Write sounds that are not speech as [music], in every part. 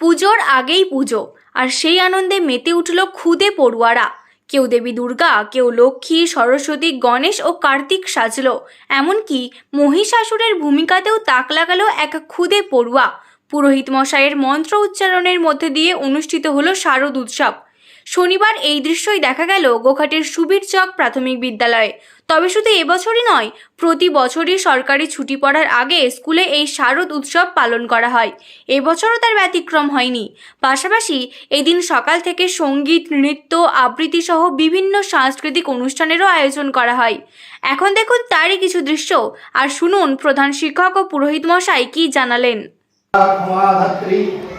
পুজোর আগেই পুজো, আর সেই আনন্দে মেতে উঠল খুদে পড়ুয়ারা। কেউ দেবী দুর্গা, কেউ লক্ষ্মী, সরস্বতী, গণেশ ও কার্তিক সাজল। এমনকি মহিষাসুরের ভূমিকাতেও তাক লাগালো এক খুদে পড়ুয়া। পুরোহিত মশাইয়ের মন্ত্র উচ্চারণের মধ্যে দিয়ে অনুষ্ঠিত হলো শারদ উৎসব। শনিবার এই দৃশ্যই দেখা গেল গোঘাটের সুবীর চক প্রাথমিক বিদ্যালয়ে। তবে শুধু এবছরই নয়, প্রতি বছরই সরকারি ছুটি পড়ার আগে স্কুলে এই শারদ উৎসব পালন করা হয়। এবছরও তার ব্যতিক্রম হয়নি। পাশাপাশি এদিন সকাল থেকে সংগীত, নৃত্য, আবৃত্তি সহ বিভিন্ন সাংস্কৃতিক অনুষ্ঠানেরও আয়োজন করা হয়। এখন দেখুন তারই কিছু দৃশ্য, আর শুনুন প্রধান শিক্ষক ও পুরোহিত মশাই কি জানালেন।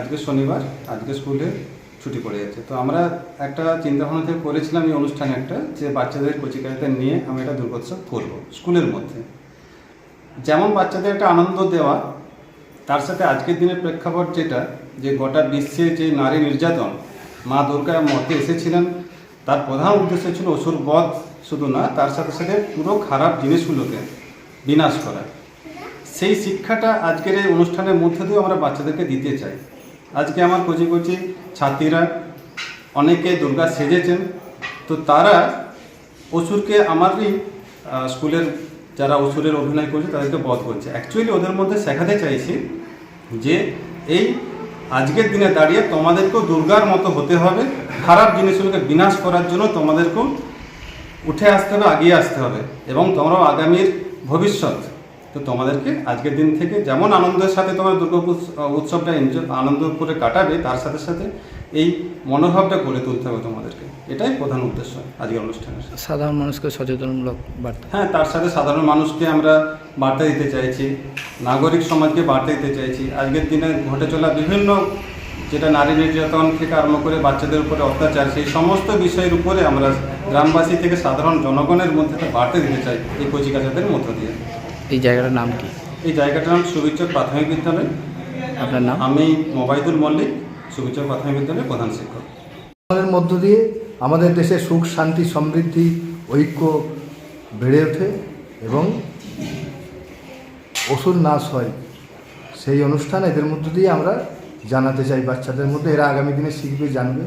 আজকে শনিবার, আজকে স্কুলে ছুটি পড়ে যাচ্ছে। তো আমরা একটা চিন্তাভাবনা থেকে করেছিলাম এই অনুষ্ঠানে একটা, যে বাচ্চাদের কচিকাচাদের নিয়ে আমরা একটা দুর্গোৎসব করব স্কুলের মধ্যে। যেমন বাচ্চাদের একটা আনন্দ দেওয়া, তার সাথে আজকের দিনের প্রেক্ষাপট যেটা, যে গোটা বিশ্বে যে নারী নির্যাতন, মা দুর্গা মধ্যে এসেছিলেন, তার প্রধান উদ্দেশ্য ছিল অসুর বধ শুধু না, তার সাথে সাথে পুরো খারাপ জিনিসগুলোকে বিনাশ করা। সেই শিক্ষাটা আজকের এই অনুষ্ঠানের মধ্যে দিয়েও আমরা বাচ্চাদেরকে দিতে চাই। আজকে আমার কচি কচি ছাত্রীরা অনেকে দুর্গা সেজেছেন। তো তারা অসুরকে আমারই স্কুলের যারা অসুরের অভিনয় করছে তাদেরকে বধ করছে। অ্যাকচুয়ালি ওদের মধ্যে শেখাতে চাইছি যে এই আজকের দিনে দাঁড়িয়ে তোমাদেরকেও দুর্গার মতো হতে হবে। খারাপ জিনিসগুলোকে বিনাশ করার জন্য তোমাদেরকেও উঠে আসতে হবে আগিয়ে আসতে হবে এবং তোমরাও আগামীর ভবিষ্যৎ তো তোমাদেরকে আজকের দিন থেকে যেমন আনন্দের সাথে তোমার দুর্গা উৎসবটা এনজয় আনন্দ করে কাটাবে তার সাথে সাথে এই মনোভাবটা গড়ে তুলতে হবে তোমাদেরকে। এটাই প্রধান উদ্দেশ্য আজকের অনুষ্ঠানের সাধারণ মানুষকে সচেতনমূলক বার্তা। হ্যাঁ তার সাথে সাধারণ মানুষকে আমরা বার্তা দিতে চাইছি নাগরিক সমাজকে বার্তা দিতে চাইছি। আজকের দিনে ঘটে চলা বিভিন্ন যেটা নারী নির্যাতন থেকে আরম্ভ করে বাচ্চাদের উপরে অত্যাচার সেই সমস্ত বিষয়ের উপরে আমরা গ্রামবাসী থেকে সাধারণ জনগণের মধ্যে বার্তা দিতে চাই এই কচিকাচাদের মধ্য দিয়ে। এই জায়গাটার নাম কি? এই জায়গাটার নাম সুবিচক প্রাথমিক বিদ্যালয়। আপনার নাম? আমি মোবাইদুল মল্লিক সুবিচক প্রাথমিক বিদ্যালয়ের প্রধান শিক্ষক। আমাদের মধ্য দিয়ে আমাদের দেশে সুখ শান্তি সমৃদ্ধি ঐক্য বেড়ে ওঠে এবং অসুর নাশ হয়। সেই অনুষ্ঠান এদের মধ্য দিয়ে আমরা জানাতে চাই বাচ্চাদের মধ্যে। এরা আগামী দিনে শিখবে জানবে।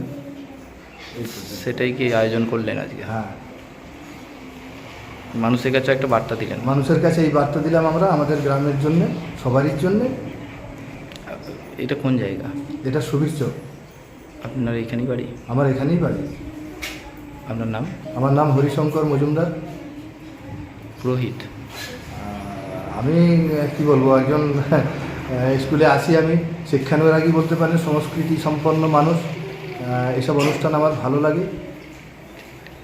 সেটাই কি আয়োজন করলেন আজকে? হ্যাঁ। মানুষের কাছে একটা বার্তা দিলেন। মানুষের কাছে এই বার্তা দিলাম আমরা আমাদের গ্রামের জন্য সবারই জন্য। এটা কোন জায়গা? এটা সুবীর চক। আপনার এখানেই বাড়ি? আমার এখানেই বাড়ি। আপনার নাম? আমার নাম হরিশঙ্কর মজুমদার। পুরোহিত। আমি কি বলব একজন [laughs] স্কুলে আসি আমি। শিক্ষানুরাগী বলতে পারেন সংস্কৃতি সম্পন্ন মানুষ। এসব অনুষ্ঠান আমার ভালো লাগে।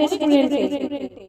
রেস্টুরেন্টে